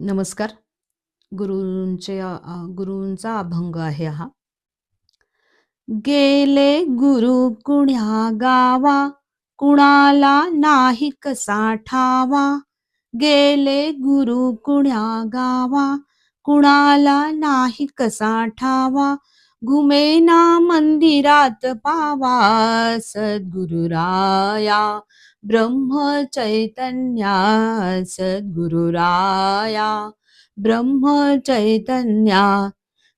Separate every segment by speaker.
Speaker 1: नमस्कार. गुरूंचे अ, गुरूंचा अभंग आहे हा. गेले गुरु कुण्या गावा कुणाला नाही कसा ठावा? गेले गुरु कुण्या गावा कुणाला नाही कसा ठावा? घुमेना मंदिरात पावा सद्गुरुराया. ब्रह्म चैतन्या सद्गुरुराया. ब्रह्म चैतन्या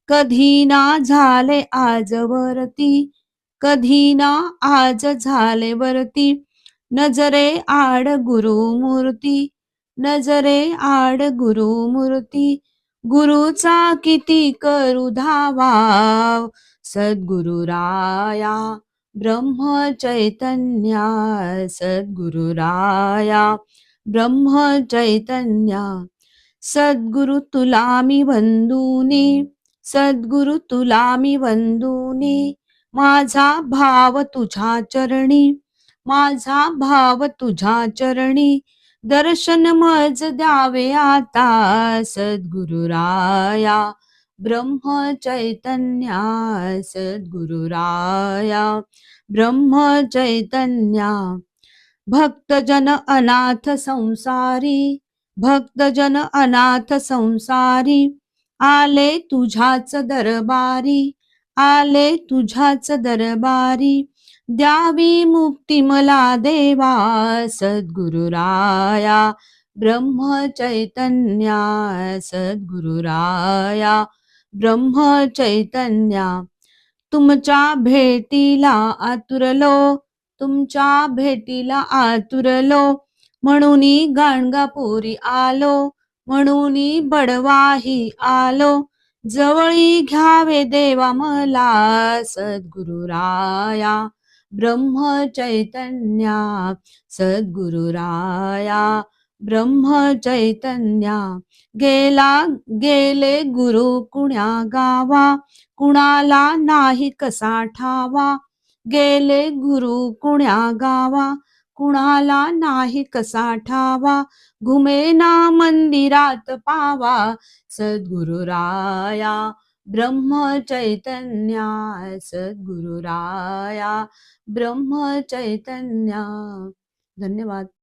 Speaker 1: कधी ना झाले आजवरती कधी ना आज झाले वरती. नजरे आड गुरुमूर्ती नजरे आड गुरुमूर्ती गुरुचा किती करू धावा? सद्गुरुराया ब्रह्म चैतन्या सद्गुरुराया ब्रह्म चैतन्या। सद्गुरु तुला मी वंदुनी सद्गुरु तुला मी वंदुनी माझा भाव तुझ्या चरणी माझा भाव तुझ्या चरणी दर्शन मज द्यावे आता सद्गुरुराया. ब्रह्म चैतन्या सद्गुरुराया. ब्रह्म चैतन्या. भक्तजन अनाथ संसारी भक्तजन अनाथ संसारी. आले तुझ्याच दरबारी आले तुझ्याच दरबारी. द्यावी मुक्ती मला देवा सद्गुरुराया. ब्रह्म चैतन्या सद्गुरुराया. ब्रह्म चैतन्या तुमच्या भेटीला आतुरलो तुमच्या भेटीला आतुरलो. म्हणून गाणगापुरी आलो म्हणून बडवाही आलो. जवळी घ्यावे देवा मला सद्गुरुराया. ब्रह्म चैतन्या सद्गुरुराया। ब्रह्म चैतन्या गेला गेले गुरु कुण्या गावा? कुणाला नाही कसा ठावा? गेले गुरु कुण्या गावा? कुणाला नाही कसा ठावा? घुमेना मंदिरात पावा सद्गुरुराया। ब्रह्म चैतन्या सद्गुरुराया। ब्रह्म चैतन्या। धन्यवाद।